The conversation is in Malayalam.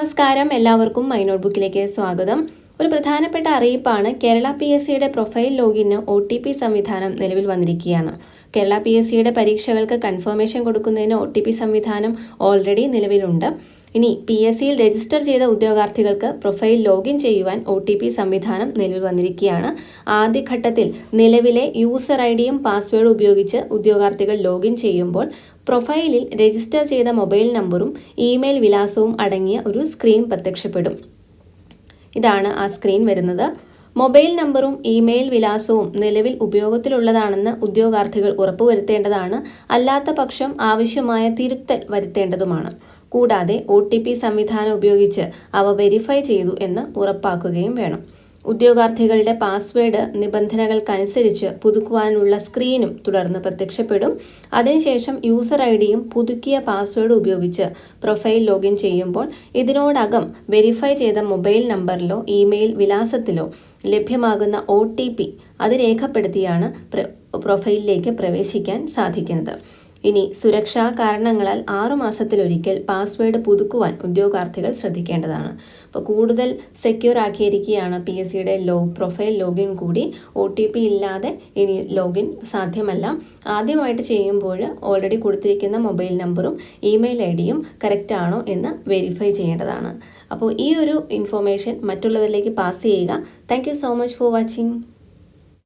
നമസ്കാരം. എല്ലാവർക്കും മൈ നോട്ട് ബുക്കിലേക്ക് സ്വാഗതം. ഒരു പ്രധാനപ്പെട്ട അറിയിപ്പാണ് കേരള പി എസ് സിയുടെ പ്രൊഫൈൽ ലോഗിന് ഒ ടി പി സംവിധാനം നിലവിൽ വന്നിരിക്കുകയാണ്. കേരള പി എസ് സിയുടെ പരീക്ഷകൾക്ക് കൺഫർമേഷൻ കൊടുക്കുന്നതിന് ഒ ടി പി സംവിധാനം ഓൾറെഡി നിലവിലുണ്ട്. ഇനി പി എസ് സിയിൽ രജിസ്റ്റർ ചെയ്ത ഉദ്യോഗാർത്ഥികൾക്ക് പ്രൊഫൈൽ ലോഗിൻ ചെയ്യുവാൻ ഒ ടി പി സംവിധാനം നിലവിൽ വന്നിരിക്കുകയാണ്. ആദ്യഘട്ടത്തിൽ നിലവിലെ യൂസർ ഐ ഡിയും പാസ്വേഡും ഉപയോഗിച്ച് ഉദ്യോഗാർത്ഥികൾ ലോഗിൻ ചെയ്യുമ്പോൾ പ്രൊഫൈലിൽ രജിസ്റ്റർ ചെയ്ത മൊബൈൽ നമ്പറും ഇമെയിൽ വിലാസവും അടങ്ങിയ ഒരു സ്ക്രീൻ പ്രത്യക്ഷപ്പെടും. ഇതാണ് ആ സ്ക്രീൻ വരുന്നത്. മൊബൈൽ നമ്പറും ഇമെയിൽ വിലാസവും നിലവിൽ ഉപയോഗത്തിലുള്ളതാണെന്ന് ഉദ്യോഗാർത്ഥികൾ ഉറപ്പുവരുത്തേണ്ടതാണ്. അല്ലാത്ത പക്ഷം ആവശ്യമായ തിരുത്തൽ വരുത്തേണ്ടതുമാണ്. കൂടാതെ ഒ സംവിധാനം ഉപയോഗിച്ച് അവ വെരിഫൈ ചെയ്തു എന്ന് ഉറപ്പാക്കുകയും വേണം. ഉദ്യോഗാർത്ഥികളുടെ പാസ്വേഡ് നിബന്ധനകൾക്കനുസരിച്ച് പുതുക്കുവാനുള്ള സ്ക്രീനും തുടർന്ന് പ്രത്യക്ഷപ്പെടും. അതിനുശേഷം യൂസർ ഐ ഡിയും പുതുക്കിയ പാസ്വേഡ് ഉപയോഗിച്ച് പ്രൊഫൈൽ ലോഗിൻ ചെയ്യുമ്പോൾ ഇതിനോടകം വെരിഫൈ ചെയ്ത മൊബൈൽ നമ്പറിലോ ഇമെയിൽ വിലാസത്തിലോ ലഭ്യമാകുന്ന ഒ ടി പി അത് രേഖപ്പെടുത്തിയാണ് പ്രൊഫൈലിലേക്ക് പ്രവേശിക്കാൻ സാധിക്കുന്നത്. ഇനി സുരക്ഷാ കാരണങ്ങളാൽ ആറുമാസത്തിലൊരിക്കൽ പാസ്വേഡ് പുതുക്കുവാൻ ഉദ്യോഗാർത്ഥികൾ ശ്രദ്ധിക്കേണ്ടതാണ്. അപ്പോൾ കൂടുതൽ സെക്യൂർ ആക്കിയിരിക്കുകയാണ് പി എസ് സിയുടെ ലോ പ്രൊഫൈൽ ലോഗിൻ കൂടി. ഒ ടി പി ഇല്ലാതെ ഇനി ലോഗിൻ സാധ്യമല്ല. ആദ്യമായിട്ട് ചെയ്യുമ്പോൾ ഓൾറെഡി കൊടുത്തിരിക്കുന്ന മൊബൈൽ നമ്പറും ഇമെയിൽ ഐ ഡിയും കറക്റ്റ് ആണോ എന്ന് വെരിഫൈ ചെയ്യേണ്ടതാണ്. അപ്പോൾ ഈ ഒരു ഇൻഫോർമേഷൻ മറ്റുള്ളവരിലേക്ക് പാസ് ചെയ്യുക. Thank so much for watching